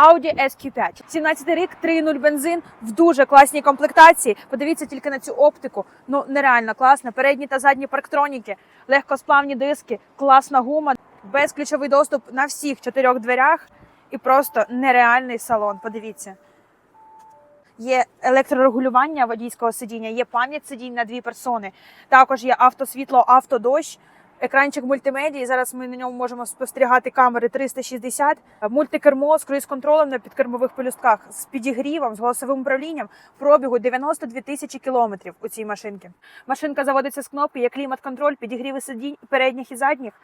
Audi SQ5. 17 рік, 3.0 бензин в дуже класній комплектації. Подивіться тільки на цю оптику. Ну нереально класно. Передні та задні парктроніки, легкосплавні диски, класна гума, безключовий доступ на всіх чотирьох дверях і просто нереальний салон. Подивіться. Є електрорегулювання водійського сидіння, є пам'ять сидінь на дві персони. Також є автосвітло, автодощ, екранчик мультимедії. Зараз ми на ньому можемо спостерігати камери 360, мультикермо з круїз-контролем на підкермових пелюстках, з підігрівом, з голосовим управлінням. Пробігу 92 тисячі кілометрів у цій машинці. Машинка заводиться з кнопки, є клімат-контроль, підігріви сидінь передніх і задніх.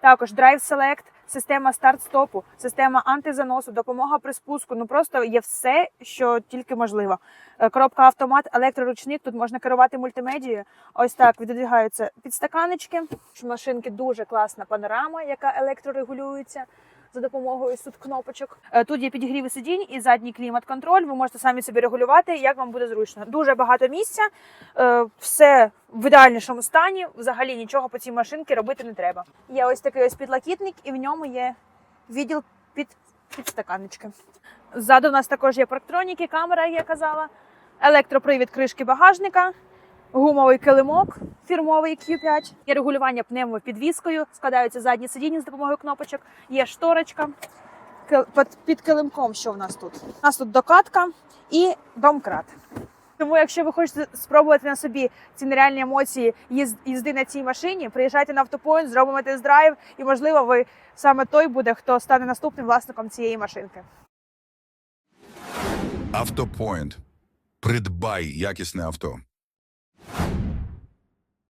Також Drive Select, система старт-стопу, система антизаносу, допомога при спуску. Ну просто є все, що тільки можливо. Е, Коробка автомат, електроручник. Тут можна керувати мультимедією. Ось так відодвигаються підстаканочки. Машинки дуже класна панорама, яка електрорегулюється. За допомогою тут кнопочок. Е, Тут є підігріви сидінь і задній клімат-контроль. Ви можете самі собі регулювати, як вам буде зручно. Дуже багато місця, е, все в ідеальнішому стані. Взагалі нічого по цій машинці робити не треба. Є ось такий ось підлокітник, і в ньому є відділ під підстаканнички. Ззаду у нас також є парктроніки, камера, як я казала, електропривід кришки багажника, гумовий килимок фірмовий Q5, є регулювання пневмопідвіскою, складаються задні сидіння з допомогою кнопочок, є шторочка. Під килимком, що в нас тут? У нас тут докатка і домкрат. Тому, якщо ви хочете спробувати на собі ці нереальні емоції їзди на цій машині, приїжджайте на автопоінт, зробимо тест-драйв, і можливо, ви саме той буде, хто стане наступним власником цієї машинки. Автопоінт. Придбай якісне авто.